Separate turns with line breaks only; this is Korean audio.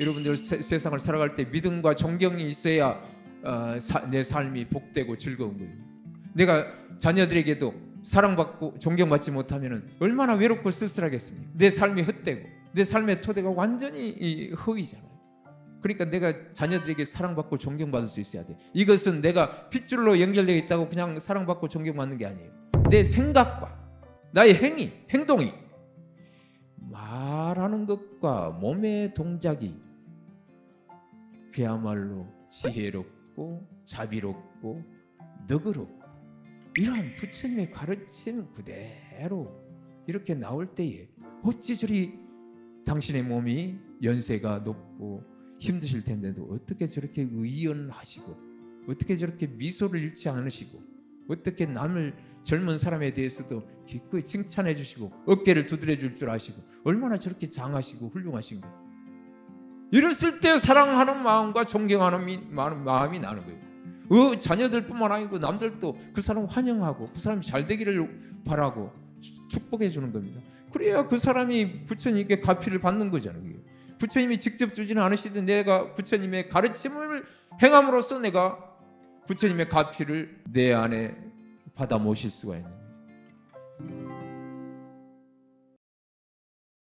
여러분들 세, 세상을 살아갈 때 믿음과 존경이 있어야 어, 사- 내 삶이 복되고 즐거운 거예요. 내가 자녀들에게도 사랑받고 존경받지 못하면 얼마나 외롭고 쓸쓸하겠습니까? 내 삶이 헛되고 내 삶의 토대가 완전히 이 허위잖아요. 그러니까 내가 자녀들에게 사랑받고 존경받을 수 있어야 돼. 이것은 내가 핏줄로 연결되어 있다고 그냥 사랑받고 존경받는 게 아니에요. 내 생각과 나의 행위, 행동이 말하는 것과 몸의 동작이 그야말로 지혜롭고 자비롭고 너그럽고 이러한 부처님의 가르침 그대로 이렇게 나올 때에 어찌 저리 당신의 몸이 연세가 높고 힘드실 텐데도 어떻게 저렇게 의연하시고 어떻게 저렇게 미소를 잃지 않으시고 어떻게 남을 젊은 사람에 대해서도 기꺼이 칭찬해 주시고 어깨를 두드려 줄 줄 아시고 얼마나 저렇게 장하시고 훌륭하신가 이랬을 때 사랑하는 마음과 존경하는 마음이 나는 거예요 어, 자녀들뿐만 아니고 남들도 그 사람 환영하고 그 사람이 잘 되기를 바라고 추- 축복해 주는 겁니다 그래야 그 사람이 부처님께 가피를 받는 거잖아요. 부처님이 직접 주지는 않으시든 내가 부처님의 가르침을 행함으로써 내가 부처님의 가피를 내 안에 받아 모실 수가 있는 거예요.